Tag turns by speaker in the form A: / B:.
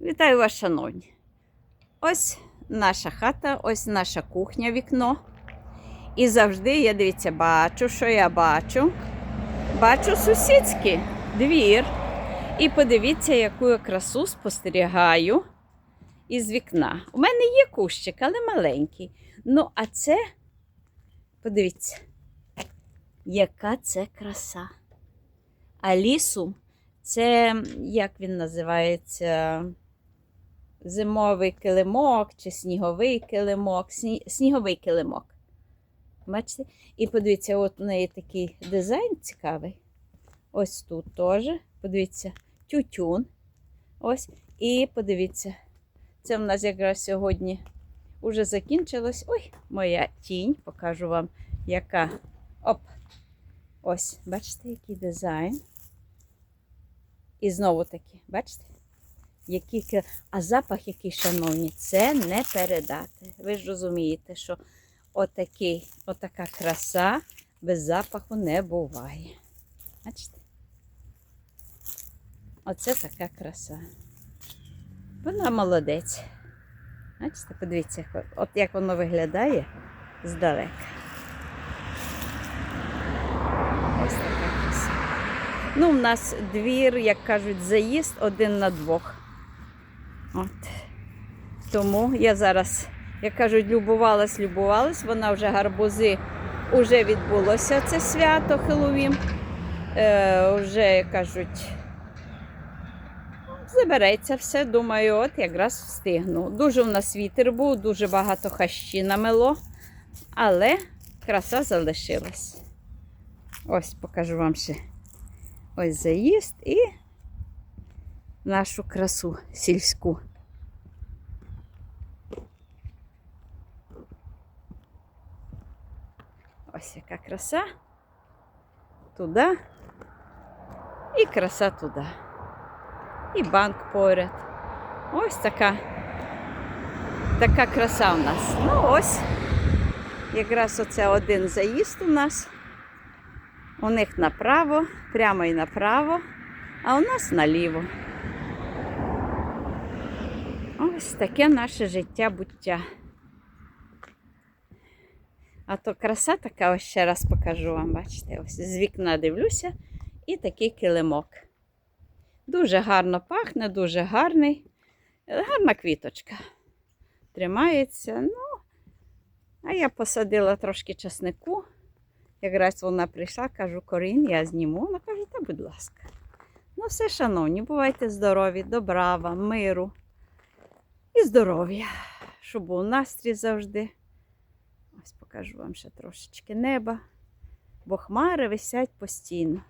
A: Вітаю вас, шановні. Ось наша хата, ось наша кухня, вікно. І завжди я дивіться, бачу, що я бачу. Бачу сусідський двір. І подивіться, яку я красу спостерігаю із вікна. У мене є кущик, але маленький. Ну, а це, подивіться, яка це краса. А лісу це, як він називається, зимовий килимок чи сніговий килимок, Сні... сніговий килимок. Бачите? І подивіться, от у неї такий дизайн цікавий. Ось тут теж. Подивіться, тютюн. Ось. І подивіться, це в нас якраз сьогодні вже закінчилось. Ой, моя тінь, покажу вам, яка. Оп. Ось, бачите, який дизайн. І знову таки, бачите? Які, а запах, який, шановні, це не передати. Ви ж розумієте, що отакий, отака краса без запаху не буває. Бачите? Оце така краса. Вона молодець. Бачите, подивіться, от як воно виглядає здалека. Ось така краса. Ну, у нас двір, як кажуть, заїзд один на двох. От. Тому я зараз, як кажуть, любувалась, любувалась. Вона вже гарбузи, вже відбулося це свято Хеллоуін. Е, вже, як кажуть, забереться все. Думаю, от якраз встигну. Дуже в нас вітер був, дуже багато хащі намело, але краса залишилась. Ось покажу вам ще. Ось заїзд і нашу красу сільську. Ось яка краса. Туди. І краса туди. І банк поряд. Ось така. Така краса у нас. Ну ось. Якраз оце один заїзд у нас. У них направо, прямо і направо, а у нас наліво. Ось таке наше життя буття. А то краса така, ось ще раз покажу вам, бачите, ось з вікна дивлюся і такий килимок. Дуже гарно пахне, дуже гарний. Гарна квіточка. Тримається. Ну, а я посадила трошки часнику. Якраз вона прийшла, кажу, Корін, я зніму. Вона каже, та будь ласка. Ну, все, шановні, бувайте здорові, добра вам, миру здоров'я, щоб був настрій завжди. Ось покажу вам ще трошечки неба, бо хмари висять постійно.